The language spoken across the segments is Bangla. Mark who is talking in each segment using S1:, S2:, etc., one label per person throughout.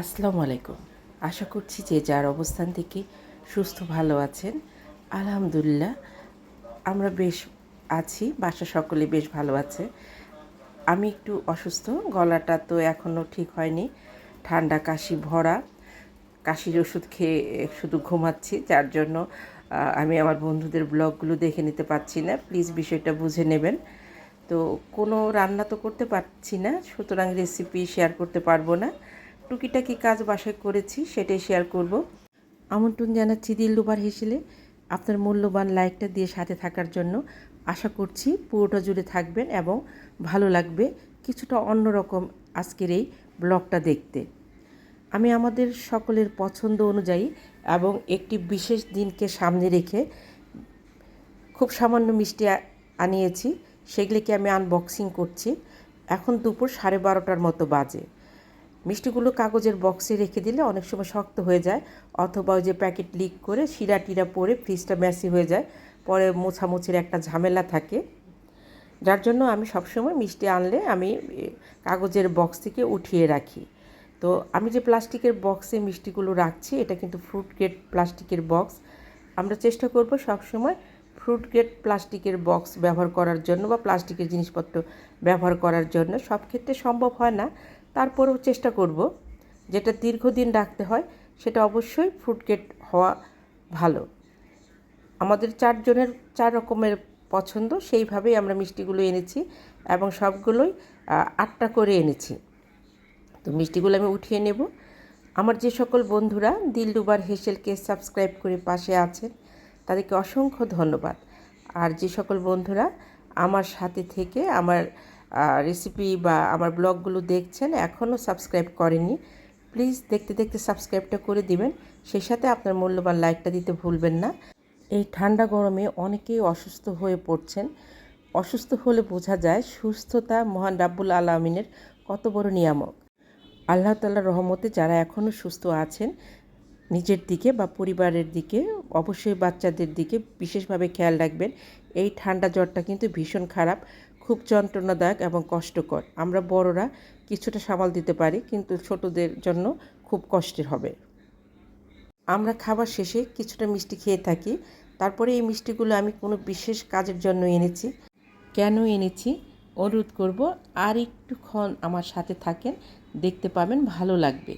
S1: আসসালামু আলাইকুম। আশা করছি যে যার অবস্থান থেকে সুস্থ, ভালো আছেন। আলহামদুলিল্লাহ, আমরা বেশ আছি, বাসা সকলে বেশ ভালো আছে। আমি একটু অসুস্থ, গলাটা তো এখনও ঠিক হয়নি, ঠান্ডা, কাশি ভরা। কাশির ওষুধ খেয়ে শুধু ঘুমাচ্ছি, যার জন্য আমি আমার বন্ধুদের ব্লগগুলো দেখে নিতে পারছি না। প্লিজ বিষয়টা বুঝে নেবেন। তো কোনো রান্না তো করতে পারছি না, সুতরাং রেসিপি শেয়ার করতে পারব না। টুকিটাকি কাজ বাসায় করেছি, সেটাই শেয়ার করব। আমন্ত্রণ জানাচ্ছি দিলরুবার হিসেলে আপনার মূল্যবান লাইকটা দিয়ে সাথে থাকার জন্য। আশা করছি পুরোটা জুড়ে থাকবেন এবং ভালো লাগবে কিছুটা অন্যরকম আজকের এই ব্লগটা দেখতে। আমি আমাদের সকলের পছন্দ অনুযায়ী এবং একটি বিশেষ দিনকে সামনে রেখে খুব সামান্য মিষ্টি আনিয়েছি, সেগুলিকে আমি আনবক্সিং করছি। এখন দুপুর সাড়ে বারোটার মতো বাজে। মিষ্টিগুলো কাগজের বক্সে রেখে দিলে অনেক সময় শক্ত হয়ে যায়, অথবা ওই যে প্যাকেট লিক করে শিরা টিরা পরে ফ্রিজটা ম্যাসি হয়ে যায়, পরে মোছামুছির একটা ঝামেলা থাকে। যার জন্য আমি সবসময় মিষ্টি আনলে আমি কাগজের বক্স থেকে উঠিয়ে রাখি। তো আমি যে প্লাস্টিকের বক্সে মিষ্টিগুলো রাখছি, এটা কিন্তু ফ্রুট গ্রেড প্লাস্টিকের বক্স আমরা চেষ্টা করব সবসময় ফ্রুট গ্রেড প্লাস্টিকের বক্স ব্যবহার করার জন্য বা প্লাস্টিকের জিনিসপত্র ব্যবহার করার জন্য। সব ক্ষেত্রে সম্ভব হয় না। তারপরেও চেষ্টা করব যেটা দীর্ঘদিন রাখতে হয়, সেটা অবশ্যই ফ্রুট গ্রেড হওয়া ভালো। আমাদের চারজনের, চার রকমের পছন্দ, সেইভাবেই আমরা মিষ্টিগুলো এনেছি এবং সবগুলোই আটটা করে এনেছি। তো মিষ্টিগুলো আমি উঠিয়ে নেব। আমার যে সকল বন্ধুরা দিলডুবার হেসেলকে সাবস্ক্রাইব করে পাশে আছেন, তাদেরকে অসংখ্য ধন্যবাদ। আর যে সকল বন্ধুরা আমার সাথে থেকে আমার রেসিপি বা আমার ব্লগগুলো দেখছেন, এখনও সাবস্ক্রাইব করেননি প্লিজ দেখতে দেখতে সাবস্ক্রাইবটা করে দিবেন। সেই সাথে আপনার মূল্যবান লাইকটা দিতে ভুলবেন না। এই ঠান্ডা গরমে অনেকেই অসুস্থ হয়ে পড়ছেন। অসুস্থ হলে বোঝা যায় সুস্থতা মহান রাব্বুল আলমিনের কত বড় নিয়ামক আল্লাহ তাল্লাহ রহমতে যারা এখনও সুস্থ আছেন, নিজের দিকে বা পরিবারের দিকে, অবশ্যই বাচ্চাদের দিকে বিশেষভাবে খেয়াল রাখবেন। এই ঠান্ডা জ্বরটা কিন্তু ভীষণ খারাপ। খুব যন্ত্রণাদায়ক এবং কষ্টকর। আমরা বড়রা কিছুটা সামাল দিতে পারি, কিন্তু ছোটদের জন্য খুব কষ্টের হবে। আমরা খাবার শেষে কিছুটা মিষ্টি খেয়ে থাকি। তারপরে এই মিষ্টিগুলো আমি কোনো বিশেষ কাজের জন্য এনেছি। কেন এনেছি? অনুরোধ করব, আর একটুক্ষণ আমার সাথে থাকেন, দেখতে পাবেন, ভালো লাগবে।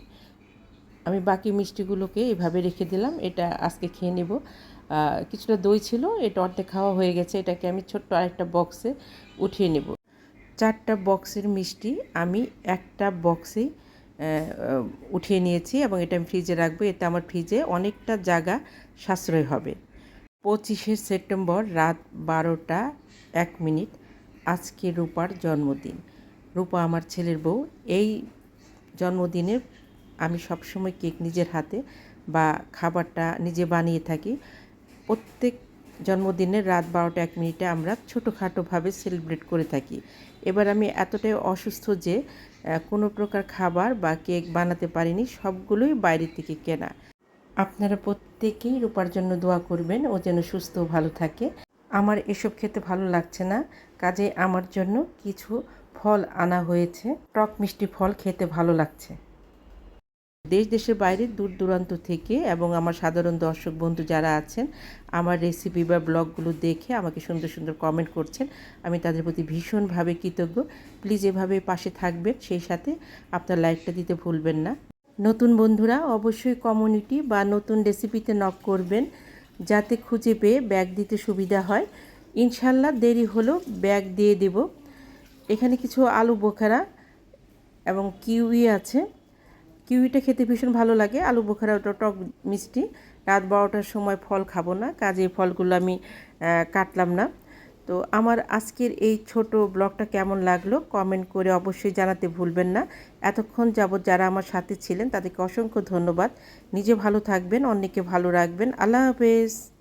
S1: আমি বাকি মিষ্টিগুলোকে এভাবে রেখে দিলাম, এটা আজকে খেয়ে নেব। কিছুটা দই ছিল, এটা অর্ধেক খাওয়া হয়ে গেছে, এটাকে আমি ছোট্ট আরেকটা বক্সে উঠিয়ে নেব। চারটা বক্সের মিষ্টি আমি একটা বক্সে উঠিয়ে নিয়েছি এবং এটা আমি ফ্রিজে রাখব, এতে আমার ফ্রিজে অনেকটা জায়গা সাশ্রয় হবে। পঁচিশে সেপ্টেম্বর রাত বারোটা এক মিনিট, আজকে রূপার জন্মদিন। রূপা আমার ছেলের বউ, এই জন্মদিনে আমি সবসময় কেক নিজের হাতে বা খাবারটা নিজে বানিয়ে থাকি। প্রত্যেক জন্মদিনের রাত বারোটা এক মিনিটে আমরা ছোটোখাটোভাবে সেলিব্রেট করে থাকি। এবার আমি এতটাই অসুস্থ যে কোনো প্রকার খাবার বা কেক বানাতে পারিনি, সবগুলোই বাইরে থেকে কেনা। আপনারা প্রত্যেকেই রূপার জন্য দোয়া করবেন, ও যেন সুস্থ ভালো থাকে। আমার এসব খেতে ভালো লাগছে না কাজে আমার জন্য কিছু ফল আনা হয়েছে। টক মিষ্টি ফল খেতে ভালো লাগছে। দেশ দেশের বাইরে দূর দূরান্ত থেকে এবং আমার সাধারণ দর্শক বন্ধু যারা আছেন, আমার রেসিপি বা ব্লগগুলো দেখে আমাকে সুন্দর সুন্দর কমেন্ট করছেন, আমি তাদের প্রতি ভীষণভাবে কৃতজ্ঞ। প্লিজ এভাবে পাশে থাকবেন, সেই সাথে আপনার লাইকটা দিতে ভুলবেন না। নতুন বন্ধুরা, অবশ্যই কমিউনিটি বা নতুন রেসিপিতে নক করবেন, যাতে খুঁজে পেয়ে ব্যাগ দিতে সুবিধা হয়। ইনশাল্লাহ দেরি হলেও ব্যাগ দিয়ে দেব। এখানে কিছু আলু বোখারা এবং কিউই আছে। কিউইটা খেতে ভীষণ ভালো লাগে, আলু বোখারা, ওটা টক মিষ্টি। রাত বারোটার সময় ফল খাব না, কাজে ফলগুলো আমি কাটলাম না। তো আমার আজকের এই ছোট ব্লগটা কেমন লাগল কমেন্ট করে অবশ্যই জানাতে ভুলবেন না। এতক্ষণ যাবৎ যারা আমার সাথে ছিলেন তাদেরকে অসংখ্য ধন্যবাদ। নিজে ভালো থাকবেন, অন্যকে ভালো রাখবেন। আল্লাহ হাফেজ।